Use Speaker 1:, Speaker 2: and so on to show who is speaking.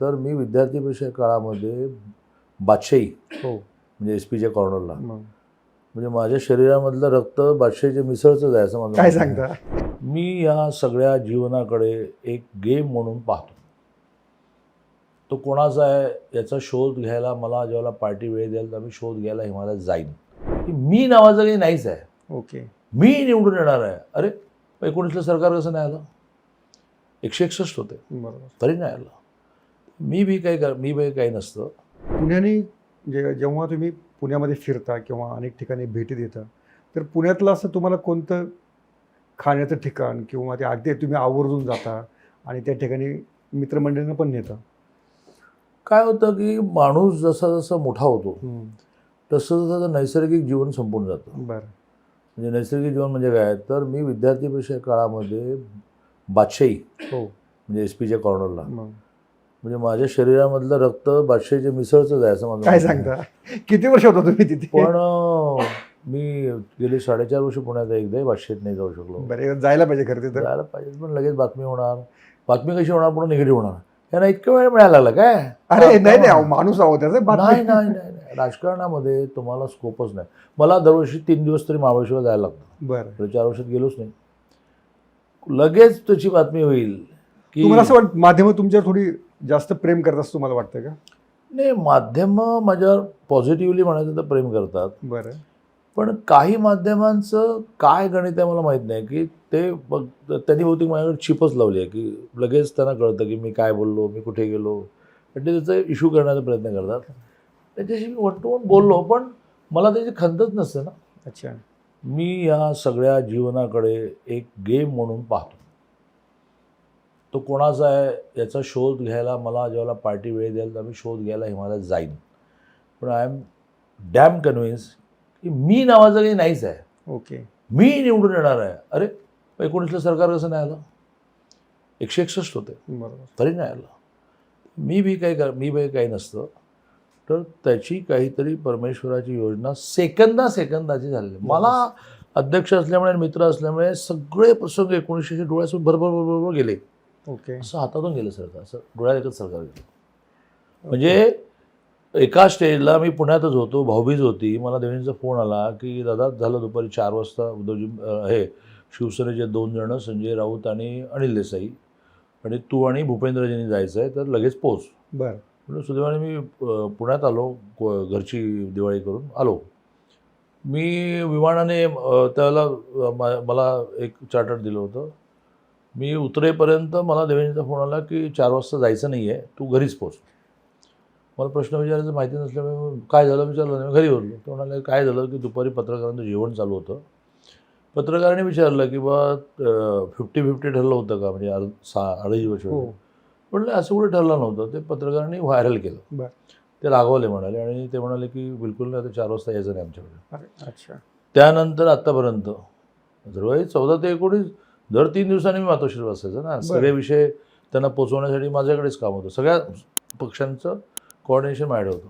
Speaker 1: तर मी विद्यार्थी परिषद काळामध्ये बादशाही
Speaker 2: हो.
Speaker 1: म्हणजे एस पीच्या कॉर्नरला म्हणजे माझ्या शरीरामधलं रक्त बादशाहीच्या मिसळचं आहे असं माझं
Speaker 2: काय. सांगता?
Speaker 1: मी या सगळ्या जीवनाकडे एक गेम म्हणून पाहतो. तो कोणाचा आहे याचा शोध घ्यायला मला ज्यावेळेला पार्टी वेळ द्याल तर मी शोध घ्यायला हिमालयात जाईन. की मी नावाचं काही नाहीच आहे.
Speaker 2: ओके.
Speaker 1: मी निवडून येणार आहे. अरे एकोणीसला सरकार कसं नाही आलं? एकशे एकसष्ट होते.
Speaker 2: बरोबर.
Speaker 1: तरी नाही आलं. मी बी काही कर मी बी काही नसतं.
Speaker 2: पुण्याने जे जेव्हा तुम्ही पुण्यामध्ये फिरता किंवा अनेक ठिकाणी भेटी देता तर पुण्यातलं असं तुम्हाला कोणतं खाण्याचं ठिकाण किंवा ते अगदी तुम्ही आवर्जून जाता आणि त्या ठिकाणी मित्रमंडळींना पण नेता?
Speaker 1: काय होतं की माणूस जसा जसा मोठा होतो तसं त्याचं नैसर्गिक जीवन संपून जातं.
Speaker 2: बरं.
Speaker 1: म्हणजे नैसर्गिक जीवन म्हणजे काय? तर मी विद्यार्थी परिषद काळामध्ये बादशाही
Speaker 2: हो.
Speaker 1: म्हणजे एस पीच्या कॉर्नरला. म्हणजे माझ्या शरीरामधलं रक्त बादशाहीच्या मिसळचं आहे असं माझं
Speaker 2: काय. सांगता? किती वर्ष होता तुम्ही तिथे?
Speaker 1: पण मी गेली साडेचार वर्ष पुण्यात आहे, एकदाही बादशाहीत नाही जाऊ शकलो.
Speaker 2: बरं एकदा जायला पाहिजे खरं तिथं.
Speaker 1: जायला पाहिजे पण लगेच बातमी होणार. बातमी कशी होणार पुन्हा निगेटिव्ह होणार. यांना इतका वेळ मिळायला लागला काय?
Speaker 2: अरे नाही नाही माणूस आहो त्याचं
Speaker 1: नाही नाही नाही. राजकारणामध्ये तुम्हाला स्कोपच नाही. मला दरवर्षी तीन दिवस तरी महाबळेश्वरला जायला लागतं.
Speaker 2: बरं.
Speaker 1: तर चार वर्षात गेलोच नाही. लगेच त्याची बातमी होईल की
Speaker 2: तुम्हाला असं वाटतं माध्यमं तुमच्यावर थोडी जास्त प्रेम करत असं तुम्हाला वाटतं का?
Speaker 1: नाही माध्यम माझ्यावर पॉझिटिव्हली म्हणायचं तर प्रेम करतात.
Speaker 2: बरं.
Speaker 1: पण काही माध्यमांचं काय गणित आहे मला माहीत नाही की ते बघ त्यांनी बहुतेक माझ्याकडे चिपच लावली आहे की लगेच त्यांना कळतं की मी काय बोललो मी कुठे गेलो. आणि ते त्याचा इश्यू करण्याचा प्रयत्न करतात. त्याच्याशी मी वन टू वन बोललो पण मला त्याची खंतच नसते ना.
Speaker 2: अच्छा.
Speaker 1: मी या सगळ्या जीवनाकडे एक गेम म्हणून पाहतो. तो कोणाचा आहे याचा शोध घ्यायला मला ज्यावेळेला पार्टी वेळ द्याल तर मी शोध घ्यायला हिमालयात जाईन. पण आय एम डॅम कन्व्हिन्स की मी नावाचं काही नाहीच आहे.
Speaker 2: ओके.
Speaker 1: मी निवडून येणार आहे. अरे एकोणीसला सरकार कसं नाही आलं? एकशे एकसष्ट होते.
Speaker 2: बरोबर.
Speaker 1: तरी नाही आलं. मी बी काही कर मी बी काही नसतं. तर त्याची काहीतरी परमेश्वराची योजना सेकंदा सेकंदाची झालेली. मला अध्यक्ष असल्यामुळे मित्र असल्यामुळे सगळे प्रसंग एकोणीसशे डोळ्यासमोर बरोबर बरोबर गेले.
Speaker 2: ओके.
Speaker 1: असं हातातून गेलं सरकार असं डोळ्यात एकच सरकार गेलं म्हणजे एका स्टेजला मी पुण्यातच होतो भाऊबीज होती. मला देवेंचा फोन आला की दादा झालं दुपारी चार वाजता उद्धवजी हे शिवसेनेचे दोन जणं संजय राऊत आणि अनिल देसाई आणि तू आणि भूपेंद्रजींनी जायचं आहे तर लगेच पोच
Speaker 2: बरं.
Speaker 1: म्हणून सुदैवाने मी पुण्यात आलो घरची दिवाळी करून आलो. मी विमानाने त्याला मला एक चार्टर दिलं होतं. मी उतरेपर्यंत मला देवेंद्रचा फोन आला की चार वाजता जायचं नाही आहे तू घरीच पोच. मला प्रश्न विचारायचं माहिती नसल्यामुळे काय झालं विचारलं नाही मी घरी बोललो तो म्हणाले काय झालं की दुपारी पत्रकारांचं जेवण चालू होतं? पत्रकाराने विचारलं की बा फिफ्टी फिफ्टी ठरलं होतं का? म्हणजे अर्ध- सा अडीच वर्ष
Speaker 2: हो.
Speaker 1: म्हटलं असं कुठे ठरलं नव्हतं. ते पत्रकारांनी व्हायरल केलं. ते रागवले म्हणाले आणि ते म्हणाले की बिलकुल नाही आता चार वाजता यायचं नाही आमच्याकडे.
Speaker 2: अच्छा.
Speaker 1: त्यानंतर आत्तापर्यंत अदरवाईज चौदा ते एकोणीस दर तीन दिवसांनी मी मातोश्री बसायचं ना. सगळे विषय त्यांना पोचवण्यासाठी माझ्याकडेच काम होतं. सगळ्या पक्षांचं कोऑर्डिनेशन माझ्याकडे होतं.